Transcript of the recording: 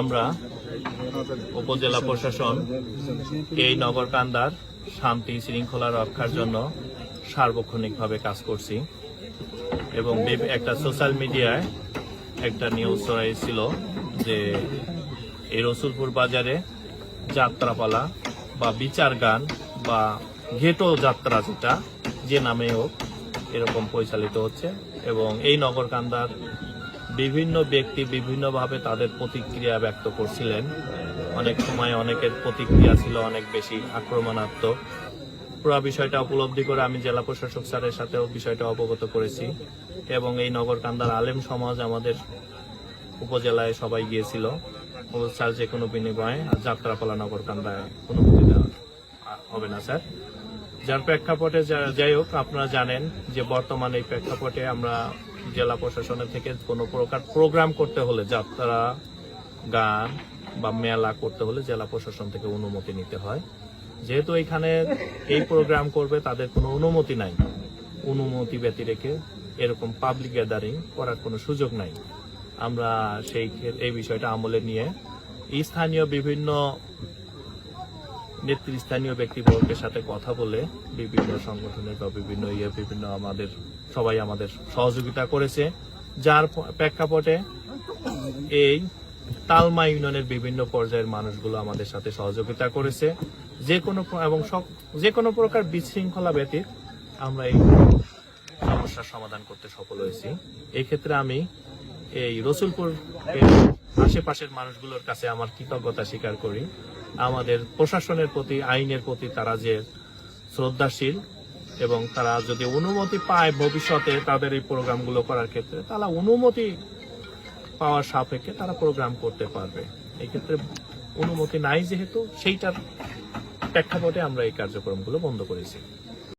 আমরা উপজেলা প্রশাসন, এই নগরকান্দার শান্তি শৃঙ্খলা রক্ষার জন্য সার্বক্ষণিকভাবে কাজ করছি এবং একটা সোশ্যাল মিডিয়ায় একটা নিউজ ছড়াইছিল যে এই রসুলপুর বাজারে যাত্রাপালা বা বিচার গান বা ঘেটো যাত্রা যেটা, যে নামে হোক, এরকম পরিচালিত হচ্ছে এবং এই নগরকান্দার বিভিন্ন ব্যক্তি বিভিন্নভাবে তাদের প্রতিক্রিয়া ব্যক্ত করছিলেন। অনেক সময় অনেকের প্রতিক্রিয়া ছিল অনেক বেশি আক্রমণাত্মক। পুরো বিষয়টা উপলব্ধি করে আমি জেলা প্রশাসক স্যারের সাথেও বিষয়টা অবগত করেছি এবং এই নগরকান্দার আলেম সমাজ আমাদের উপজেলায় সবাই গিয়েছিল। স্যার যে কোনো বিনিময়ে যাত্রাপালা নগরকান্দায় অনুমতি দেওয়া হবে না, স্যার। যার প্রেক্ষাপটে যাই হোক, আপনারা জানেন যে বর্তমানে এই প্রেক্ষাপটে আমরা জেলা প্রশাসনের থেকে কোনো প্রকার প্রোগ্রাম করতে হলে, যাত্রা, গান বা মেলা করতে হলে জেলা প্রশাসন থেকে অনুমতি নিতে হয়। যেহেতু এখানে এই প্রোগ্রাম করবে, তাদের কোনো অনুমতি নাই। অনুমতি ব্যতি রেখে এরকম পাবলিক গ্যাদারিং করার কোনো সুযোগ নাই। আমরা সেই এই বিষয়টা আমলে নিয়ে স্থানীয় বিভিন্ন নেতৃস্থানীয় ব্যক্তিবর্গের সাথে কথা বলে বিভিন্ন সংগঠনের বা বিভিন্ন ইয়ে বিভিন্ন আমাদের, সবাই আমাদের সহযোগিতা করেছে। যার প্রেক্ষাপটে এই তালমা ইউনিয়নের বিভিন্ন পর্যায়ের মানুষগুলো আমাদের সাথে সহযোগিতা করেছে। যে কোনো এবং যে কোনো প্রকার বিশৃঙ্খলা ব্যতীত আমরা এই সমস্যার সমাধান করতে সফল হয়েছি। এই ক্ষেত্রে আমি এই রসুলপুর আশেপাশের মানুষগুলোর কাছে আমার কৃতজ্ঞতা স্বীকার করি। আমাদের প্রশাসনের প্রতি, আইনের প্রতি তারা যে শ্রদ্ধাশীল এবং তারা যদি অনুমতি পায় ভবিষ্যতে তাদের এই প্রোগ্রামগুলো করার ক্ষেত্রে, তারা অনুমতি পাওয়ার সাপেক্ষে তারা প্রোগ্রাম করতে পারবে। এই ক্ষেত্রে অনুমতি নাই যেহেতু, সেইটার প্রেক্ষাপটে আমরা এই কার্যক্রমগুলো বন্ধ করেছি।